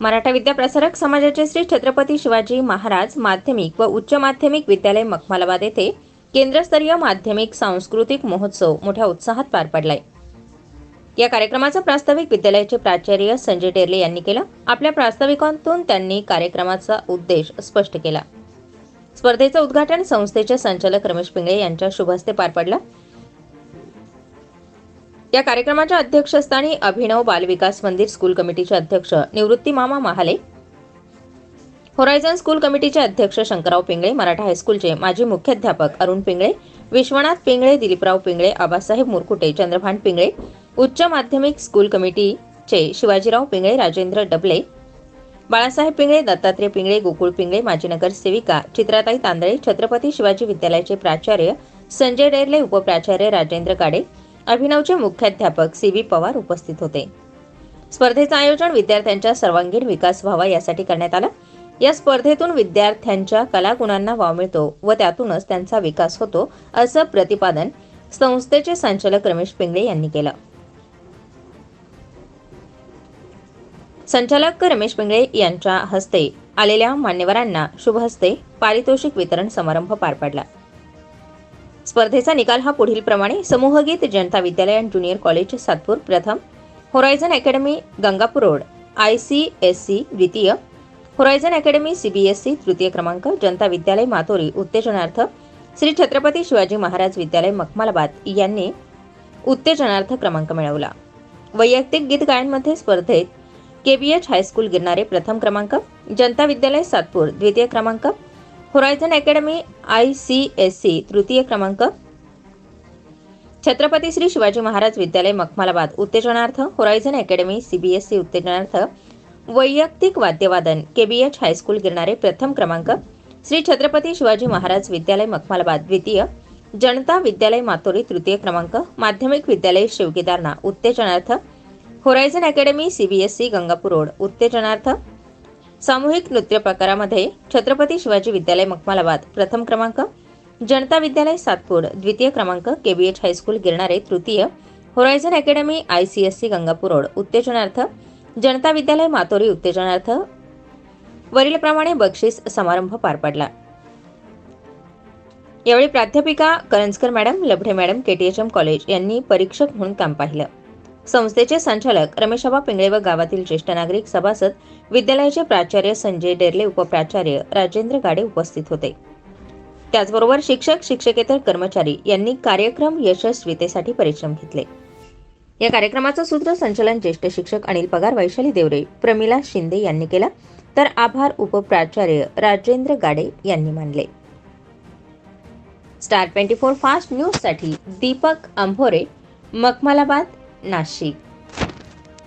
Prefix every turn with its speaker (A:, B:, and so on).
A: मराठा विद्याप्रसारक समाजाचे श्री छत्रपती शिवाजी महाराज माध्यमिक व उच्च माध्यमिक विद्यालय मखमालाबाद येथे केंद्रस्तरीय माध्यमिक सांस्कृतिक महोत्सव मोठ्या उत्साहात पार पडलाय. या कार्यक्रमाचं प्रास्ताविक विद्यालयाचे प्राचार्य संजय टेरले यांनी केलं. आपल्या प्रास्ताविकांतून त्यांनी कार्यक्रमाचा उद्देश स्पष्ट केला. स्पर्धेचं उद्घाटन संस्थेचे संचालक रमेश पिंगळे यांच्या शुभ हस्ते पार पडलं. या कार्यक्रमाच्या अध्यक्षस्थानी अभिनव बालविकास मंदिर स्कूल कमिटीचे अध्यक्ष निवृत्ती मामा महाले होरायझन स्कूल कमिटीचे अध्यक्ष शंकरराव पिंगळे मराठा हायस्कूलचे माजी मुख्याध्यापक अरुण पिंगळे विश्वनाथ पिंगळे दिलीपराव पिंगळे आबासाहेब मुरकुटे चंद्रभान पिंगळे उच्च माध्यमिक स्कूल कमिटीचे शिवाजीराव पिंगळे राजेंद्र डबले बाळासाहेब पिंगळे दत्तात्रय पिंगळे गोकुळ पिंगळे माजी नगरसेविका चित्राताई तांदळे छत्रपती शिवाजी विद्यालयाचे प्राचार्य संजय डेरले उपप्राचार्य राजेंद्र काडे अभिनवचे मुख्याध्यापक सी बी पवार उपस्थित होते. स्पर्धेचं आयोजन विद्यार्थ्यांच्या सर्वांगीण विकास व्हावा यासाठी करण्यात आला. या स्पर्धेतून विद्यार्थ्यांच्या कलागुणांना वाव मिळतो व त्यातूनच त्यांचा विकास होतो असं प्रतिपादन संस्थेचे संचालक रमेश पिंगळे यांनी केलं. संचालक रमेश पिंगळे यांच्या हस्ते आलेल्या मान्यवरांना शुभहस्ते पारितोषिक वितरण समारंभ पार पडला. स्पर्धेचा निकाल हा पुढील प्रमाणे समूहगीत जनता विद्यालय अँड ज्युनियर कॉलेज सातपूर प्रथम. Horizon Academy Gangapur road. I C S C द्वितीय. होरायझन अकॅडमी सीबीएसई तृतीय क्रमांक. जनता विद्यालय मातोरी. उत्तेजनार्थ श्री छत्रपती शिवाजी महाराज विद्यालय मखमालाबाद यांनी उत्तेजनार्थ क्रमांक मिळवला. वैयक्तिक गीत गायनमध्ये स्पर्धेत केबीएच हायस्कूल गिरणारे प्रथम क्रमांक जनता विद्यालय सातपूर. द्वितीय क्रमांक Horizon Academy I C S C तृतीय क्रमांक. छत्रपती श्री शिवाजी महाराज विद्यालय मखमालाबाद. उत्तेजनार्थ होरायझन अकॅडमी सीबीएसई उत्तेजनार्थ. वैयक्तिक वाद्यवादन केबीएच हायस्कूल गिरणारे प्रथम क्रमांक. श्री छत्रपती शिवाजी महाराज विद्यालय मखमालाबाद. द्वितीय. जनता विद्यालय मातोरी तृतीय क्रमांक. माध्यमिक विद्यालय शिवकीदारणा उत्तेजनार्थ. Horizon Academy CBSE Gangapur road. उत्तेजनार्थ. सामूहिक नृत्य प्रकारामध्ये छत्रपती शिवाजी विद्यालय मखमालाबाद प्रथम क्रमांक जनता विद्यालय सातपूर द्वितीय क्रमांक केबीएच हायस्कूल गिरणारे तृतीय Horizon Academy I C S C Gangapur road उत्तेजनार्थ जनता विद्यालय मातोरी उत्तेजनार्थ वरीलप्रमाणे बक्षीस समारंभ पार पडला. यावेळी प्राध्यापिका Karanjkar madam Labhade madam KTHM college यांनी परीक्षक म्हणून काम पाहिलं. संस्थेचे संचालक रमेशबा पिंगळे व गावातील ज्येष्ठ नागरिक सभासद विद्यालयाचे प्राचार्य संजय डेरले उपप्राचार्य राजेंद्र गाडे उपस्थित होते. त्याचबरोबर शिक्षक शिक्षकेतर कर्मचारी यांनी कार्यक्रम यशस्वीतेसाठी परिश्रम घेतले. या कार्यक्रमाचं सूत्रसंचालन ज्येष्ठ शिक्षक अनिल पगार वैशाली देवरे प्रमिला शिंदे यांनी केला तर आभार उपप्राचार्य राजेंद्र गाडे यांनी मानले. स्टार ट्वेंटी फोर फास्ट न्यूजसाठी दीपक अंभोरे मखमालाबाद नाशिक.